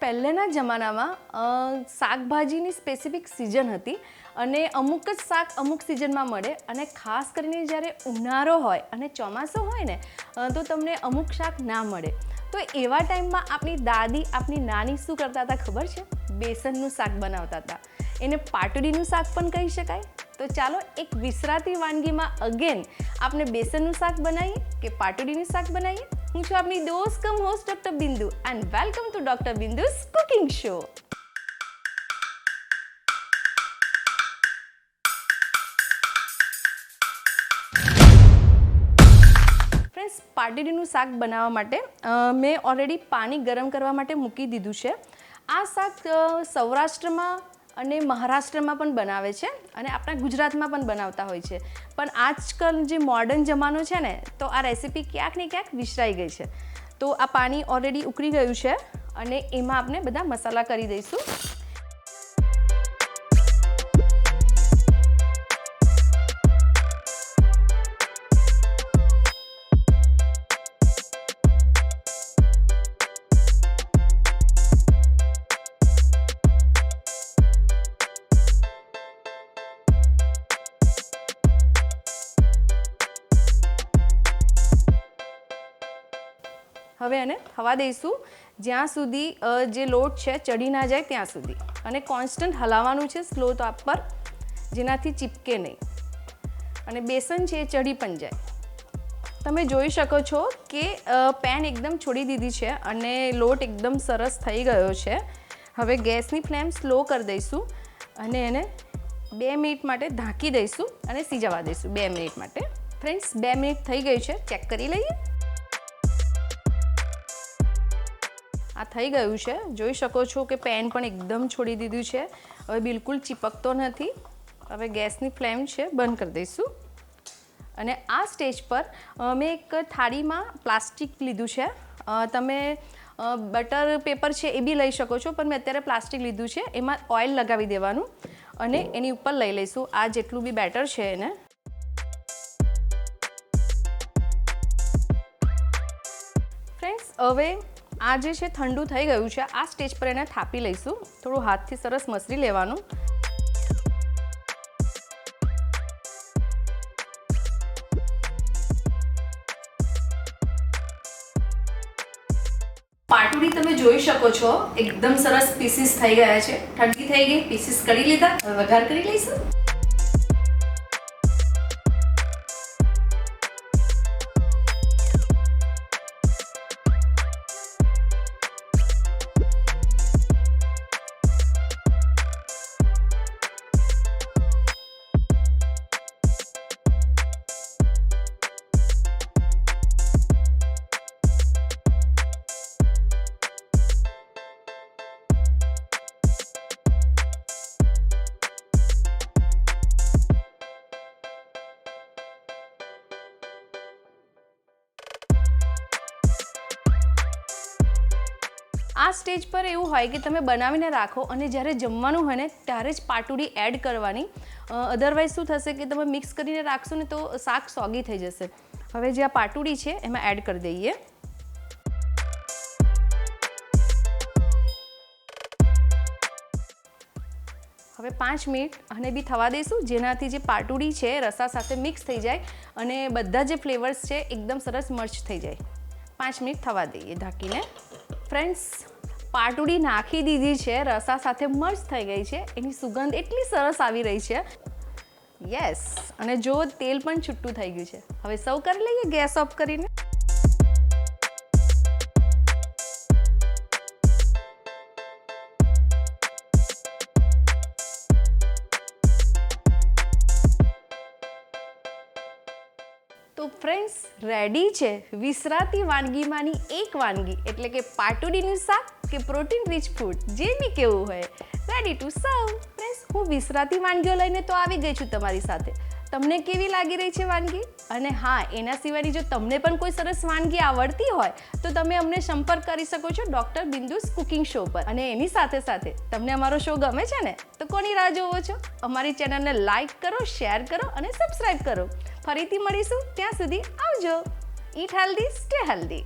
પહેલેના જમાનામાં શાકભાજીની specific season હતી અને અમુક જ શાક અમુક સિઝનમાં મળે અને ખાસ કરીને જ્યારે ઉનાળો હોય અને ચોમાસું હોય ને તો તમને અમુક શાક ના મળે. તો એવા ટાઈમમાં આપણી દાદી આપણી નાની શું કરતા હતા ખબર છે? બેસનનું શાક બનાવતા હતા. એને પાટડીનું શાક પણ કહી શકાય. તો ચાલો એક વિસરાતી વાનગીમાં અગેન આપણે બેસનનું શાક બનાવીએ કે પાટડીનું શાક બનાવીએ? હું છું આપની દોસ્ત co-host doctor Bindu and welcome to doctor Bindu's cooking show friends પાટડીનું શાક બનાવવા માટે મેં ઓલરેડી પાણી ગરમ કરવા માટે મૂકી દીધું છે. આ શાક સૌરાષ્ટ્રમાં અને મહારાષ્ટ્રમાં પણ બનાવે છે અને આપણા ગુજરાતમાં પણ બનાવતા હોય છે. પણ આજકાલ જે મોડર્ન જમાનો છે ને, તો આ રેસીપી ક્યાંક ને ક્યાંક વિસરાઈ ગઈ છે. તો આ પાણી ઓલરેડી ઉકળી ગયું છે અને એમાં આપણે બધા મસાલા કરી દઈશું. હવે એને થવા દઈશું. જ્યાં સુધી જે લોટ છે ચડી ના જાય ત્યાં સુધી. અને કોન્સ્ટન્ટ હલાવવાનું છે સ્લો તાપ પર, જેનાથી ચીપકે નહીં. અને બેસન છે એ ચડી પણ જાય. તમે જોઈ શકો છો કે પેન એકદમ છોડી દીધી છે અને લોટ એકદમ સરસ થઈ ગયો છે. હવે ગેસની ફ્લેમ સ્લો કરી દઈશું અને એને બે મિનિટ માટે ઢાંકી દઈશું અને સીજાવા દઈશું બે મિનિટ માટે. ફ્રેન્ડ્સ બે મિનિટ થઈ ગઈ છે. ચેક કરી લઈએ. થઈ ગયું છે. જોઈ શકો છો કે પેન પણ એકદમ છોડી દીધું છે. હવે બિલકુલ ચીપકતો નથી. હવે ગેસની ફ્લેમ છે, બંધ કરી દઈશું. અને આ સ્ટેજ પર મેં એક થાળીમાં પ્લાસ્ટિક લીધું છે. તમે બટર પેપર છે એ બી લઈ શકો છો, પણ મેં અત્યારે પ્લાસ્ટિક લીધું છે. એમાં ઓઇલ લગાવી દેવાનું અને એની ઉપર લઈ લઈશું. આ જેટલું બી બેટર છે એને. ફ્રેન્ડ્સ, હવે આ છે ઠંડુ થઈ ગયું છે, આ સ્ટેજ પર એને થાપી લઈશું. થોડું હાથથી સરસ મસરી લેવાનું. પાટુડી તમે જોઈ શકો છો, એકદમ સરસ પીસીસ થઈ ગયા છે. ઠંડી થઈ ગઈ, પીસીસ કરી લીધા વઘાર કરી લઈશું. આ સ્ટેજ પર એવું હોય કે તમે બનાવીને રાખો અને જ્યારે જમવાનું હોય ને, ત્યારે જ પાટુડી એડ કરવાની. અધરવાઇઝ શું થશે કે તમે મિક્સ કરીને રાખશો ને તો શાક સોગી થઈ જશે. હવે જે આ પાટુડી છે, એમાં એડ કરી દઈએ. હવે પાંચ મિનિટ અને બી થવા દઈશું. જેનાથી જે પાટુડી છે, રસા સાથે મિક્સ થઈ જાય અને બધા જે ફ્લેવર્સ છે, એકદમ સરસ મર્ચ થઈ જાય. પાંચ મિનિટ થવા દઈએ ઢાંકીને. ફ્રેન્ડ્સ, પાટુડી નાખી દીધી છે, રસા સાથે મર્જ થઈ ગઈ છે. એની સુગંધ એટલી સરસ આવી રહી છે. યસ અને જો તેલ પણ છૂટું થઈ ગયું છે. હવે સર્વ કરી લઈએ ગેસ ઓફ કરીને. ફ્રેન્ડ્સ રેડી છે વિસરાતી વાનગીમાંની એક વાનગી. એટલે કે પાટુડીનું શાક કે પ્રોટીન રીચ ફૂડ જે બી કેવું હોય. રેડી ટુ સર્વ ફ્રેન્ડ્સ હું વિસરાતી વાનગીઓ લઈને તો આવી ગઈ છું તમારી સાથે. તમને કેવી લાગી રહી છે વાનગી? અને હા, એના સિવાયની જો તમને પણ કોઈ સરસ વાનગી આવડતી હોય, તો તમે અમને સંપર્ક કરી શકો છો ડૉક્ટર બિંદુસ કુકિંગ શો પર. અને એની સાથે સાથે તમને અમારો શો ગમે છે ને, તો કોની રાહ જોવો છો? અમારી ચેનલને લાઇક કરો, શેર કરો અને સબસ્ક્રાઈબ કરો. ફરીથી મળીશું ત્યાં સુધી આવજો. Eat healthy, stay healthy.